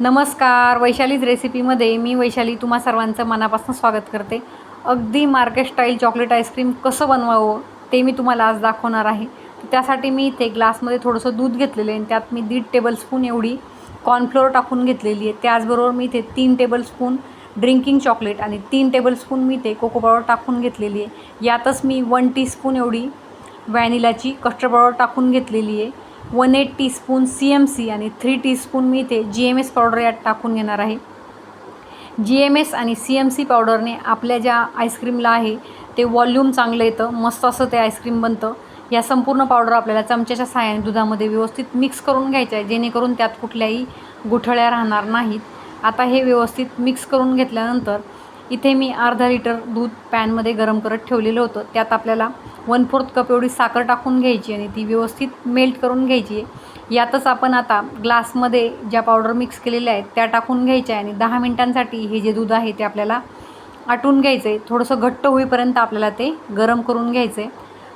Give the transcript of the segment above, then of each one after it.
नमस्कार वैशालीज रेसिपीमध्ये मी वैशाली तुम्हा सर्वांचं मनापासून स्वागत करते. अगदी मार्केट स्टाईल चॉकलेट आईस्क्रीम कसं बनवावं ते मी तुम्हाला आज दाखवणार आहे. त्यासाठी मी इथे ग्लासमध्ये थोडंसं दूध घेतलेलं आहे आणि त्यात मी दीड टेबलस्पून एवढी कॉर्नफ्लोअर टाकून घेतलेली आहे. त्याचबरोबर मी इथे तीन टेबलस्पून ड्रिंकिंग चॉकलेट आणि तीन टेबलस्पून मी ते कोको पावडर टाकून घेतलेली आहे. यातच मी वन टीस्पून एवढी व्हॅनिलाची कस्टर्ड पावडर टाकून घेतलेली आहे. One eight teaspoon C M C आणि थ्री टीस्पून मी ते जी एम एस पावडर यात टाकून घेणार आहे. जी एम एस आणि सी एम सी पावडरने आपल्या ज्या आईस्क्रीमला आहे ते वॉल्यूम चांगलं येतं मस्त असं ते आईस्क्रीम बनतं. या संपूर्ण पावडर आपल्याला चमच्याच्या साहाय्याने दुधामध्ये व्यवस्थित मिक्स करून घ्यायचं आहे जेणेकरून त्यात कुठल्याही गुठळ्या राहणार नाहीत. आता हे व्यवस्थित मिक्स करून घेतल्यानंतर इथे मी अर्धा लिटर दूध पॅनमध्ये गरम करत ठेवलेलं होतं. त्यात आपल्याला वन फोर्थ कप एवढी साखर टाकून घ्यायची आणि ती व्यवस्थित मेल्ट करून घ्यायची. आहे यातच आपण आता ग्लासमध्ये ज्या पावडर मिक्स केलेल्या आहेत त्या टाकून घ्यायच्या आहे आणि दहा मिनटांसाठी हे जे दूध आहे ते आपल्याला आटून घ्यायचं आहे थोडंसं घट्ट होईपर्यंत आपल्याला ते गरम करून घ्यायचं आहे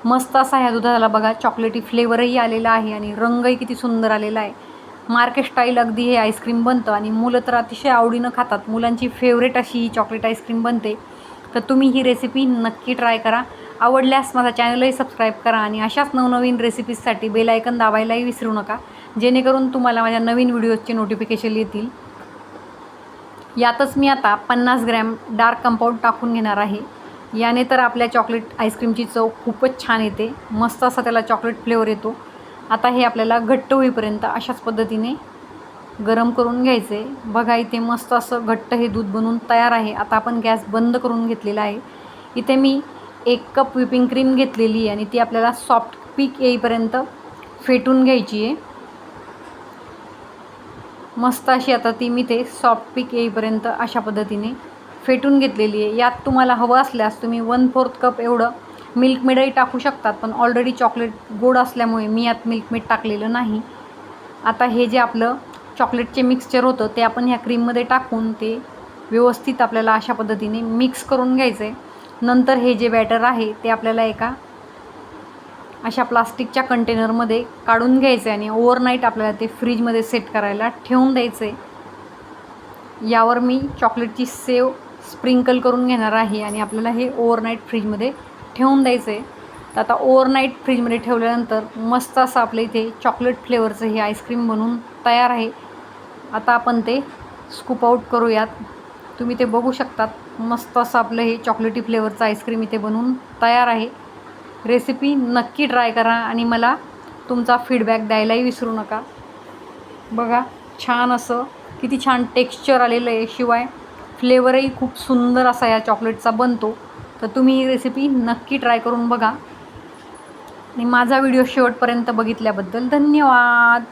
मस्त असा ह्या दुधाला बघा चॉकलेटी फ्लेवरही आलेला आहे आणि रंगही किती सुंदर आलेला आहे. मार्केट स्टाईल अगदी हे आईस्क्रीम बनतं आणि मुलं तर अतिशय आवडीनं खातात. मुलांची फेवरेट अशी ही चॉकलेट आईस्क्रीम बनते. तर तुम्ही ही रेसिपी नक्की ट्राय करा. आवडल्यास माझा चॅनलही सबस्क्राईब करा आणि अशाच नवनवीन रेसिपीजसाठी बेलायकन दाबायलाही विसरू नका. जेणेकरून तुम्हाला माझ्या नवीन व्हिडिओजचे नोटिफिकेशन येतील. यातच मी आता पन्नास ग्रॅम डार्क कंपाऊंड टाकून घेणार आहे. याने तर आपल्या चॉकलेट आईस्क्रीमची चव खूपच छान येते. मस्त असा त्याला चॉकलेट फ्लेवर येतो. आता हे आपल्याला घट्ट होईपर्यंत अशाच पद्धतीने गरम करून घ्यायचं आहे बघा इथे मस्त असं घट्ट हे दूध बनवून तयार आहे. आता आपण गॅस बंद करून घेतलेला आहे. इथे मी एक कप व्हिपिंग क्रीम घेतलेली आहे आणि ती आपल्याला सॉफ्ट पीक येईपर्यंत फेटून घ्यायची आहे. मस्त अशी आता ती मी ते सॉफ्ट पीक येईपर्यंत अशा पद्धतीने फेटून घेतलेली आहे. यात तुम्हाला हवं असल्यास तुम्ही वन फोर्थ कप एवढं मिल्क मेडही टाकू शकतात पण ऑलरेडी चॉकलेट गोड असल्यामुळे मी यात मिल्क मीठ टाकलेलं नाही. आता हे जे आपलं चॉकलेटचे मिक्सचर होतं ते आपण ह्या क्रीममध्ये टाकून ते व्यवस्थित आपल्याला अशा पद्धतीने मिक्स करून घ्यायचं आहे नंतर हे जे बॅटर आहे ते आपल्याला एका अशा प्लास्टिकच्या कंटेनरमध्ये काढून घ्यायचं आहे आणि ओव्हरनाईट आपल्याला ते फ्रीजमध्ये सेट करायला ठेवून द्यायचं आहे यावर मी चॉकलेटची सेव स्प्रिंकल करून घेणार आहे आणि आपल्याला हे ओव्हरनाईट फ्रीजमध्ये ठेवून द्यायचं. आहे तर आता ओव्हरनाईट फ्रीजमध्ये ठेवल्यानंतर मस्त असं आपलं इथे चॉकलेट फ्लेवरचं हे आईस्क्रीम बनवून तयार आहे. आता आपण ते स्कूप आऊट करूयात. तुम्ही ते बघू शकतात. मस्त असं आपलं हे चॉकलेटी फ्लेवरचं आईस्क्रीम इथे बनवून तयार आहे. रेसिपी नक्की ट्राय करा आणि मला तुमचा फीडबॅक द्यायलाही विसरू नका. बघा छान असं किती छान टेक्स्चर आलेलं आहे. शिवाय फ्लेवरही खूप सुंदर असा या चॉकलेटचा बनतो. तर तुम्ही ही रेसिपी नक्की ट्राय करून बघा. आणि माझा व्हिडिओ शेवटपर्यंत बघितल्याबद्दल धन्यवाद.